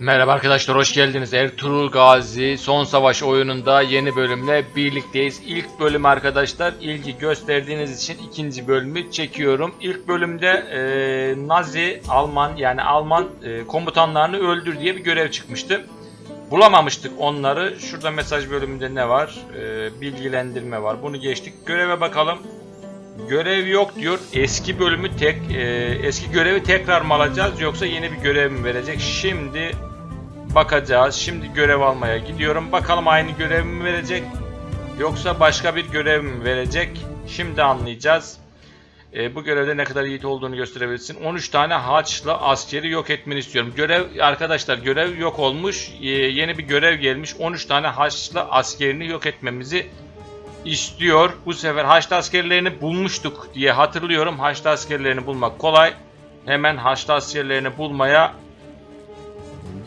Merhaba arkadaşlar hoş geldiniz. Ertuğrul Gazi Son Savaş oyununda yeni bölümle birlikteyiz. İlk bölüm arkadaşlar ilgi gösterdiğiniz için ikinci bölümü çekiyorum. İlk bölümde e, Nazi Alman yani Alman e, komutanlarını öldür diye bir görev çıkmıştı. Bulamamıştık onları. Şurada mesaj bölümünde ne var? E, bilgilendirme var. Bunu geçtik. Göreve bakalım. Görev yok diyor. Eski bölümü tek e, eski görevi tekrar mı alacağız yoksa yeni bir görev mi verecek? Şimdi bakacağız. Şimdi görev almaya gidiyorum. Bakalım aynı görev mi verecek yoksa başka bir görev mi verecek? Şimdi anlayacağız. E, bu görevde ne kadar yiğit olduğunu gösterebilirsin. 13 tane Haçlı askeri yok etmeni istiyorum. Görev arkadaşlar görev yok olmuş. E, yeni bir görev gelmiş. 13 tane Haçlı askerini yok etmemizi istiyor. Bu sefer Haçlı askerlerini bulmuştuk diye hatırlıyorum. Haçlı askerlerini bulmak kolay. Hemen Haçlı askerlerini bulmaya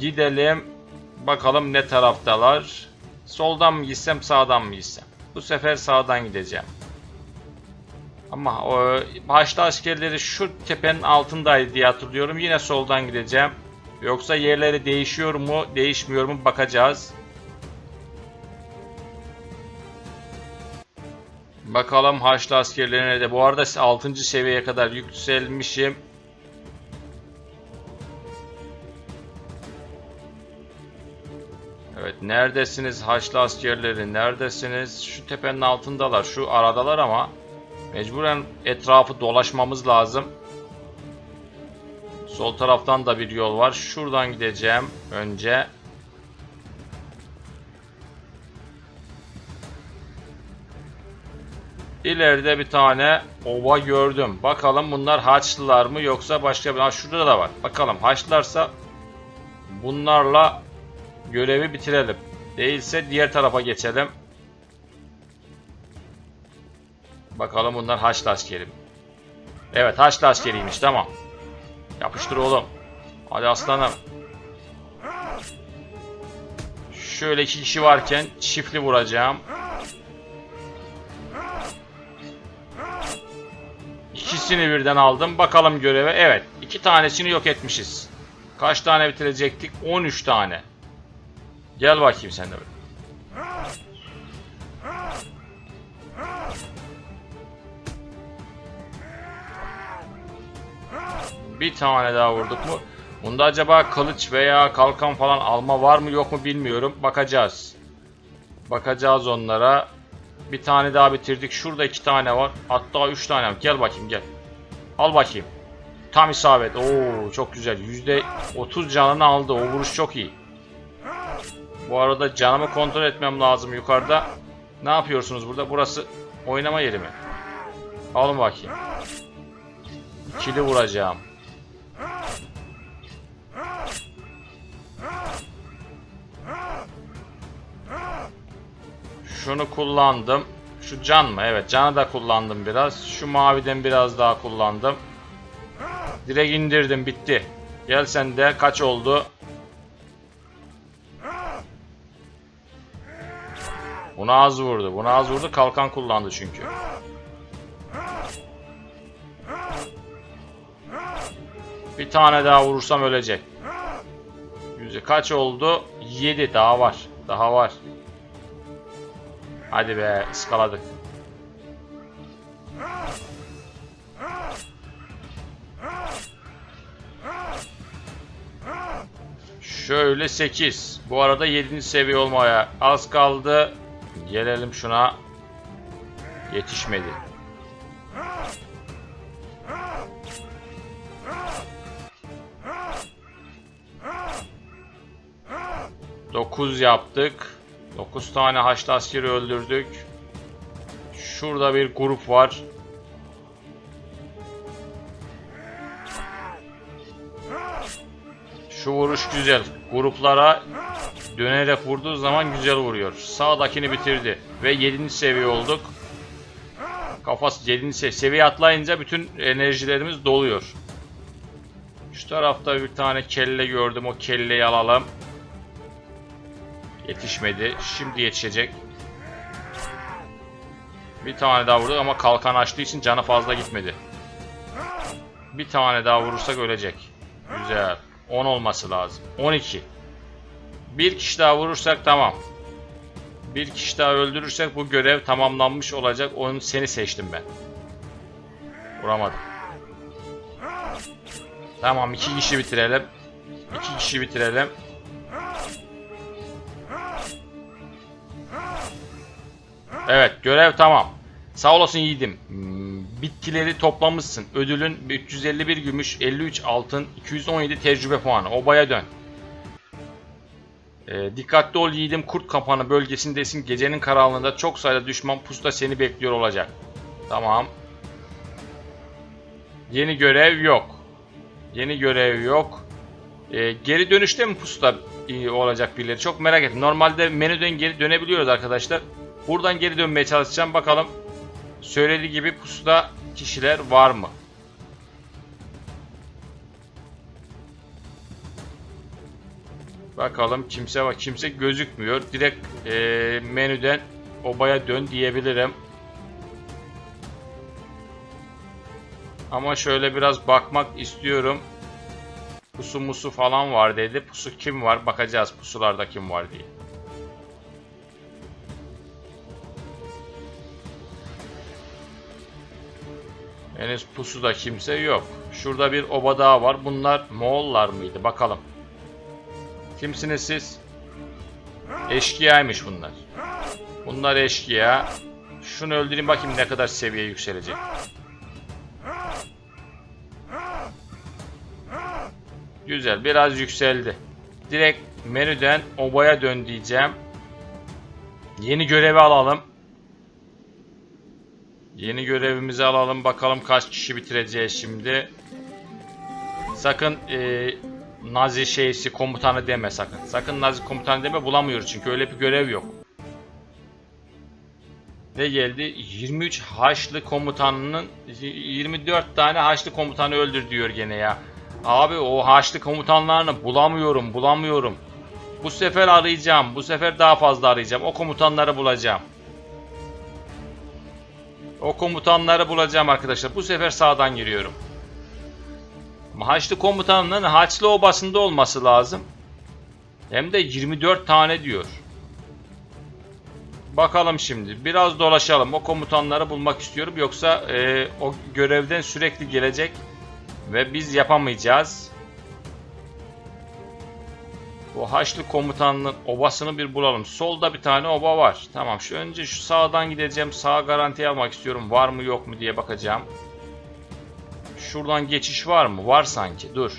gidelim. Bakalım ne taraftalar. Soldan mı gitsem sağdan mı gitsem. Bu sefer sağdan gideceğim. Ama o Haçlı askerleri şu tepenin altındaydı diye hatırlıyorum. Yine soldan gideceğim. Yoksa yerleri değişiyor mu, değişmiyor mu bakacağız. Bakalım Haçlı askerlerine de. Bu arada 6. seviyeye kadar yükselmişim. Neredesiniz Haçlı askerleri neredesiniz? Şu tepenin altındalar şu aradalar ama mecburen etrafı dolaşmamız lazım. Sol taraftan da bir yol var. Şuradan gideceğim önce. İleride bir tane ova gördüm. Bakalım bunlar Haçlılar mı yoksa başka bir... Ha şurada da var. Bakalım Haçlılarsa bunlarla görevi bitirelim. Değilse diğer tarafa geçelim. Bakalım bunlar Haçlı askeri? Evet Haçlı askeriymiş tamam. Yapıştır oğlum. Hadi aslanım. Şöyle iki kişi varken çiftli vuracağım. İkisini birden aldım. Bakalım göreve. Evet. iki tanesini yok etmişiz. Kaç tane bitirecektik? 13 tane. Gel bakayım sen de. Bir tane daha vurduk mu? Bunda acaba kılıç veya kalkan falan alma var mı yok mu bilmiyorum. Bakacağız. Bakacağız onlara. Bir tane daha bitirdik. Şurada iki tane var. Hatta üç tane var. Gel bakayım gel. Al bakayım. Tam isabet. Oo çok güzel. Yüzde otuz canını aldı. O vuruş çok iyi. Bu arada canımı kontrol etmem lazım yukarıda. Ne yapıyorsunuz burada? Burası oynama yeri mi? Alın bakayım. İkili vuracağım. Şunu kullandım. Şu can mı? Evet canı da kullandım biraz. Şu maviden biraz daha kullandım. Direkt indirdim bitti. Gel sen de kaç oldu? Buna az vurdu. Buna az vurdu. Kalkan kullandı çünkü. Bir tane daha vurursam ölecek. Yüzde kaç oldu? 7 daha var. Daha var. Hadi be ıskaladık. Şöyle 8. Bu arada 7. seviye olmaya az kaldı. Gelelim şuna. Yetişmedi. Dokuz yaptık. 9 tane haçlı askeri öldürdük. Şurada bir grup var. Şu vuruş güzel. Gruplara dönerek vurduğu zaman güzel vuruyor. Sağdakini bitirdi. Ve 7. seviye olduk. Kafası 7. seviye, seviye atlayınca bütün enerjilerimiz doluyor. Şu tarafta bir tane kelle gördüm. O kelleyi alalım. Yetişmedi. Şimdi yetişecek. Bir tane daha vurdu ama kalkan açtığı için canı fazla gitmedi. Bir tane daha vurursak ölecek. Güzel. 10 olması lazım. 12. Bir kişi daha vurursak tamam. Bir kişi daha öldürürsek bu görev tamamlanmış olacak. Onu seni seçtim ben. Vuramadım. Tamam iki kişi bitirelim. İki kişi bitirelim. Evet görev tamam. Sağ olasın yiğidim. Hmm, Bitkileri toplamışsın. Ödülün 351 gümüş, 53 altın, 217 tecrübe puanı. Obaya dön. Ee, dikkatli ol yiğidim. Kurt kapanı bölgesindesin. Gecenin karanlığında çok sayıda düşman pusuda seni bekliyor olacak. Tamam. Yeni görev yok. Yeni görev yok. Ee, geri dönüşte mi pusuda iyi olacak birileri? Çok merak ettim. Normalde menüden geri dönebiliyoruz arkadaşlar. Buradan geri dönmeye çalışacağım. Bakalım söylediği gibi pusuda kişiler var mı? Bakalım kimse var. Kimse gözükmüyor. Direkt eee, menüden obaya dön diyebilirim. Ama şöyle biraz bakmak istiyorum. Pusu musu falan var dedi. Pusu kim var? Bakacağız pusularda kim var diye. Henüz pusuda kimse yok. Şurada bir oba daha var. Bunlar Moğollar mıydı? Bakalım. Kimsiniz siz? Eşkıyaymış bunlar. Bunlar eşkıya. Şunu öldüreyim bakayım ne kadar seviye yükselecek. Güzel biraz yükseldi. Direkt menüden obaya dön diyeceğim. Yeni görevi alalım. Yeni görevimizi alalım. Bakalım kaç kişi bitireceğiz şimdi. Sakın e, Nazi şeysi komutanı deme sakın. Sakın Nazi komutanı deme bulamıyoruz çünkü öyle bir görev yok. Ne geldi? 23 Haçlı komutanının 24 tane Haçlı komutanı öldür diyor gene ya. Abi o Haçlı komutanlarını bulamıyorum, bulamıyorum. Bu sefer arayacağım. Bu sefer daha fazla arayacağım. O komutanları bulacağım. O komutanları bulacağım arkadaşlar. Bu sefer sağdan giriyorum. Haçlı komutanının Haçlı obasında olması lazım. Hem de 24 tane diyor. Bakalım şimdi. Biraz dolaşalım. O komutanları bulmak istiyorum. Yoksa e, o görevden sürekli gelecek. Ve biz yapamayacağız. Bu Haçlı komutanının obasını bir bulalım. Solda bir tane oba var. Tamam şu önce şu sağdan gideceğim. Sağ garanti almak istiyorum. Var mı yok mu diye bakacağım. Şuradan geçiş var mı? Var sanki. Dur.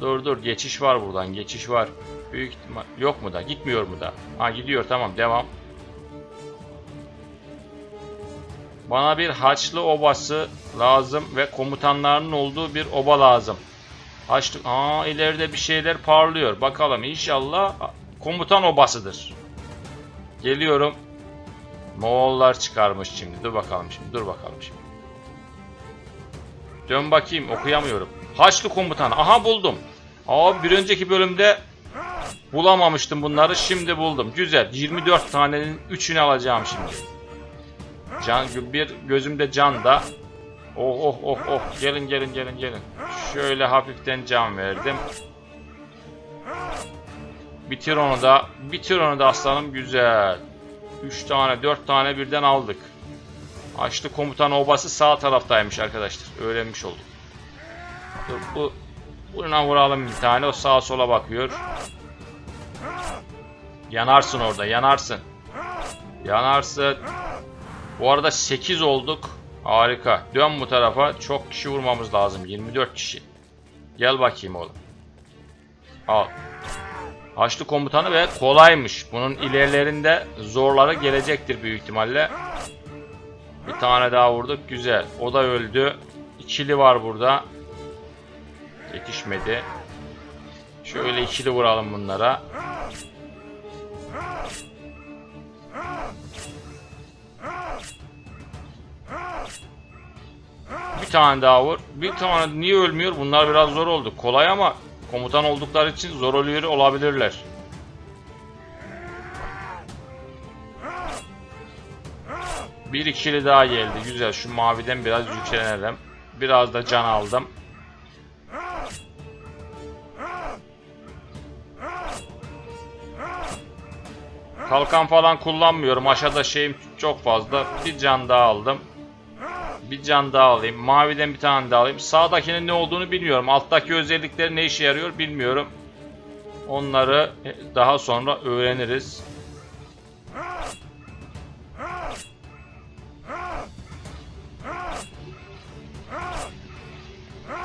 Dur dur. Geçiş var buradan. Geçiş var. Büyük ihtimal. Yok mu da? Gitmiyor mu da? Ha gidiyor. Tamam. Devam. Bana bir Haçlı obası lazım ve komutanlarının olduğu bir oba lazım. Haçlı... Aa ileride bir şeyler parlıyor. Bakalım inşallah komutan obasıdır. Geliyorum. Moğollar çıkarmış şimdi. Dur bakalım şimdi. Dur bakalım şimdi. Dön bakayım okuyamıyorum. Haçlı komutan. Aha buldum. Aa bir önceki bölümde bulamamıştım bunları. Şimdi buldum. Güzel. 24 tanenin 3'ünü alacağım şimdi. Can bir gözümde can da. Oh oh oh oh. Gelin gelin gelin gelin. Şöyle hafiften can verdim. Bitir onu da. Bitir onu da aslanım. Güzel. 3 tane 4 tane birden aldık. Haçlı komutan obası sağ taraftaymış arkadaşlar. Öğrenmiş olduk. Dur bu buna vuralım bir tane. O sağa sola bakıyor. Yanarsın orada. Yanarsın. Yanarsın. Bu arada 8 olduk. Harika. Dön bu tarafa. Çok kişi vurmamız lazım. 24 kişi. Gel bakayım oğlum. Al. Haçlı komutanı ve kolaymış. Bunun ilerlerinde zorları gelecektir büyük ihtimalle. Bir tane daha vurduk. Güzel. O da öldü. İkili var burada. Yetişmedi. Şöyle ikili vuralım bunlara. Bir tane daha vur. Bir tane niye ölmüyor? Bunlar biraz zor oldu. Kolay ama komutan oldukları için zor oluyor olabilirler. Bir ikili daha geldi. Güzel. Şu maviden biraz yükselelim. Biraz da can aldım. Kalkan falan kullanmıyorum. Aşağıda şeyim çok fazla. Bir can daha aldım. Bir can daha alayım. Maviden bir tane daha alayım. Sağdakinin ne olduğunu bilmiyorum. Alttaki özellikleri ne işe yarıyor bilmiyorum. Onları daha sonra öğreniriz.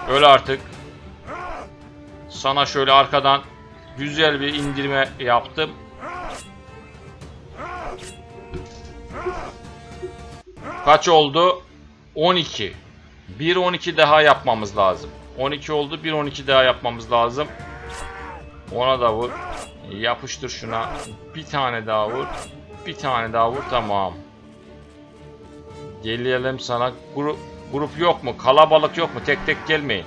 Öl artık. Sana şöyle arkadan güzel bir indirme yaptım. Kaç oldu? 12. 1 12 daha yapmamız lazım. 12 oldu. 1 12 daha yapmamız lazım. Ona da vur. Yapıştır şuna. Bir tane daha vur. Bir tane daha vur. Tamam. Gelelim sana. Grup grup yok mu? Kalabalık yok mu? Tek tek gelmeyin.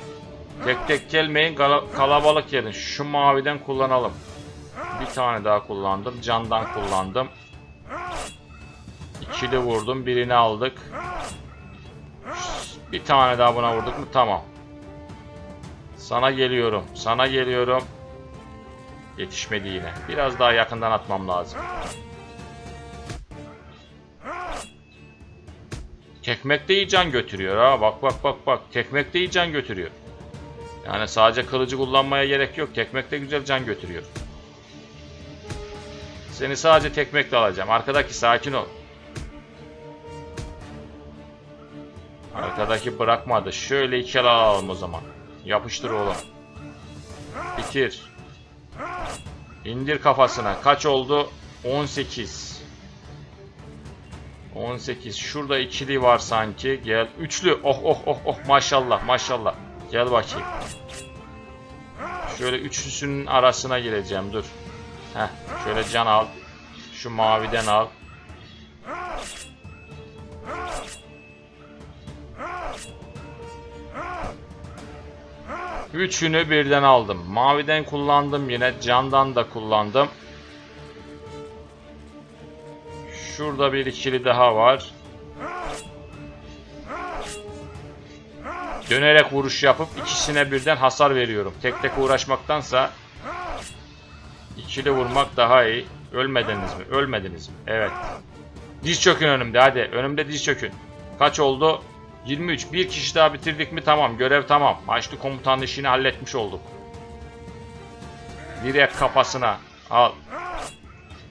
Tek tek gelmeyin. kala- kalabalık gelin. Şu maviden kullanalım. Bir tane daha kullandım. Candan kullandım. İkili vurdum. Birini aldık. Bir tane daha buna vurduk mu? Tamam. Sana geliyorum. Sana geliyorum. Yetişmedi yine. Biraz daha yakından atmam lazım. Tekmek de iyi can götürüyor ha. Bak bak bak bak. Tekmek de iyi can götürüyor. Yani sadece kılıcı kullanmaya gerek yok. Tekmek de güzel can götürüyor. Seni sadece tekmekle alacağım. Arkadaki sakin ol. Arkadaki bırakmadı. Şöyle iki el alalım o zaman. Yapıştır oğlum. Bitir. İndir kafasına. Kaç oldu? 18. 18. Şurada ikili var sanki. Gel. Üçlü. Oh oh oh oh maşallah maşallah. Gel bakayım. Şöyle üçlüsünün arasına gireceğim. Dur. Heh. Şöyle can al. Şu maviden al. Üçünü birden aldım. Maviden kullandım yine. Candan da kullandım. Şurada bir ikili daha var. Dönerek vuruş yapıp ikisine birden hasar veriyorum. Tek tek uğraşmaktansa ikili vurmak daha iyi. Ölmediniz mi? Ölmediniz mi? Evet. Diz çökün önümde hadi. Önümde diz çökün. Kaç oldu? 23. Bir kişi daha bitirdik mi tamam. Görev tamam. Haçlı komutanın işini halletmiş olduk. Direkt kafasına. Al.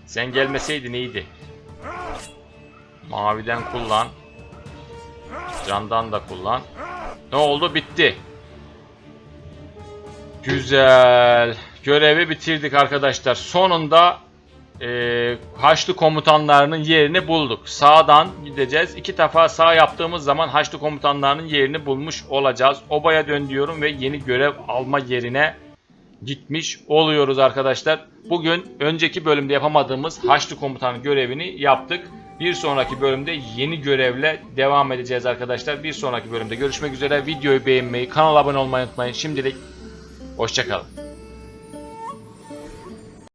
Sen gelmeseydin iyiydi. Maviden kullan. Candan da kullan. Ne oldu? Bitti. Güzel. Görevi bitirdik arkadaşlar. Sonunda e, Haçlı komutanlarının yerini bulduk. Sağdan gideceğiz. İki defa sağ yaptığımız zaman Haçlı komutanlarının yerini bulmuş olacağız. Obaya dön diyorum ve yeni görev alma yerine gitmiş oluyoruz arkadaşlar. Bugün önceki bölümde yapamadığımız Haçlı komutanı görevini yaptık. Bir sonraki bölümde yeni görevle devam edeceğiz arkadaşlar. Bir sonraki bölümde görüşmek üzere. Videoyu beğenmeyi, kanala abone olmayı unutmayın. Şimdilik hoşçakalın.